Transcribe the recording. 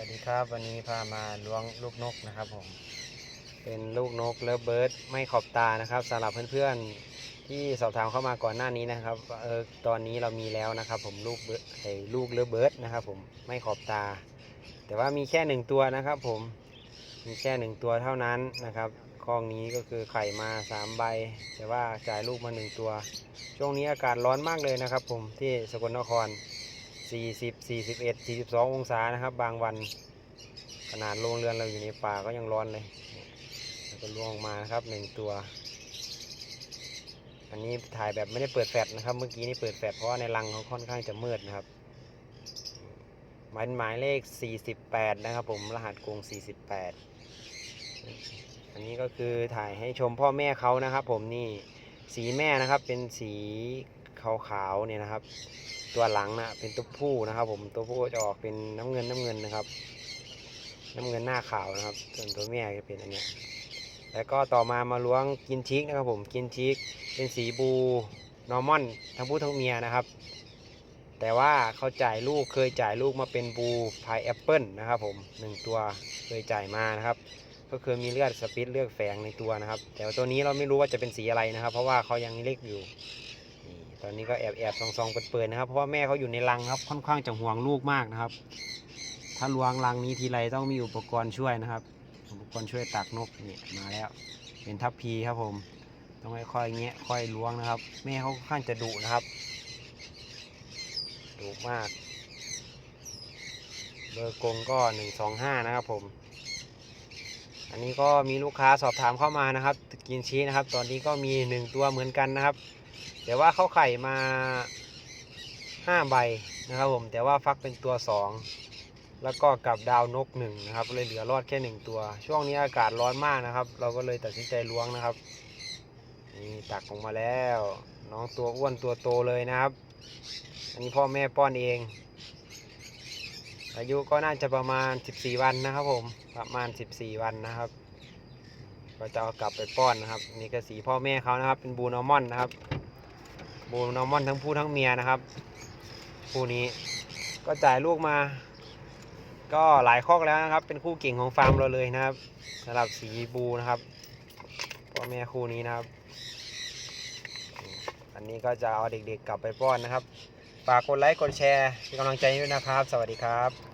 วัสดีครับ วันนี้พามาล้วงลูกนกนะครับผม เป็นลูกนกเลิฟเบิร์ดไม่ขอบตานะครับสำหรับเพื่อนๆที่สอบถามเข้ามาก่อนหน้านี้นะครับเออตอนนี้เรามีแล้วนะครับ ผมลูกไอ้ลูกเลิฟเบิร์ดนะครับ ผมไม่ขอบตา แต่ว่ามีแค่หนึ่งตัวนะครับ ผมมีแค่หนึ่งตัวเท่านั้นนะครับคลองนี้ก็คือไข่มาสามใบ แต่ว่าจ่ายลูกมาหนึ่งตัว ช่วงนี้อากาศร้อนมากเลยนะครับ ผมที่สกลนคร 40 41 42 องศานะครับ บางวันขนาดโรงเรือนเราอยู่ในป่าก็ยังร้อนเลยแล้วก็ล่วงมานะครับหนึ่งตัว อันนี้ถ่ายแบบไม่ได้เปิดแฟลชนะครับ เมื่อกี้นี่เปิดแฟลชเพราะว่าในรังเขาค่อนข้างจะมืดนะครับหมายหมายเลข 48 นะครับ ผมรหัสกรุง48 อันนี้ก็คือถ่ายให้ชมพ่อแม่เขานะครับ ผมนี่สีแม่นะครับเป็นสีขาวๆเนี่ยนะครับ ตัวหลังนะเป็นตัวผู้นะครับ ผมตัวผู้จะออกเป็นน้ำเงินน้ำเงินนะครับ น้ำเงินหน้าขาวนะครับ ส่วนตัวแม่จะเป็นอันเนี้ยแล้วก็ต่อมามาล้วงกินชิกนะครับ ผมกินชิกเป็นสีบูนอร์มอนทั้งผู้ทั้งเมียนะครับ แต่ว่าเขาจ่ายลูกเคยจ่ายลูกมาเป็นบูพายแอปเปิลนะครับผมหนึ่งตัวเคยจ่ายมานะครับ ก็คือมีเลือดสปิตเลือดแฝงในตัวนะครับ แต่ว่าตัวนี้เราไม่รู้ว่าจะเป็นสีอะไรนะครับ เพราะว่าเขายังเล็กอยู่ ตอนนี้ก็แอบแอบซองซองๆเปิดๆนะครับ เพราะว่าแม่เขาอยู่ในรังครับ ค่อนข้างจะห่วงลูกมากนะครับ ถ้าลวงรังนี้ทีไรต้องมีอุปกรณ์ช่วยนะครับ อุปกรณ์ช่วยตักนกนี่มาแล้ว เป็นทัพพีครับผม ต้องค่อยๆเงี้ยค่อยล้วงนะครับ แม่เขาค่อนข้างจะดุนะครับดุมาก เบอร์กงก็หนึ่งสองห้านะครับผม อันนี้ก็มีลูกค้าสอบถามเข้ามานะครับกินชีสนะครับ ตอนนี้ก็มีหนึ่งตัวเหมือนกันนะครับ แต่ว่าเขาไข่มาห้าใบนะครับผมแต่ว่าฟักเป็นตัวสองแล้วก็กับดาวนกหนึ่งนะครับเลยเหลือรอดแค่หนึ่งตัว ช่วงนี้อากาศร้อนมากนะครับ เราก็เลยตัดสินใจล้วงนะครับนี่ตักออกมาแล้ว น้องตัวอ้วนตัวโตเลยนะครับ อันนี้พ่อแม่ป้อนเอง อายุก็น่าจะประมาณ 14 วันนะครับผมประมาณ 14 วันนะครับก็จะเอากลับไปป้อนนะครับ นี่ก็สีพ่อแม่เขานะครับ เป็นบูนอมอนนะครับ บูนอมอนทั้งผู้ทั้งเมียนะครับคู่นี้ก็จ่ายลูกมา ก็หลายคอกแล้วนะครับ เป็นคู่เก่งของฟาร์มเราเลยนะครับสำหรับสีบูนะครับพ่อแม่คู่นี้นะครับ อันนี้ก็จะเอาเด็กๆกลับไปป้อนนะครับฝากกดไลค์กดแชร์เป็นกำลังใจด้วยนะครับ สวัสดีครับ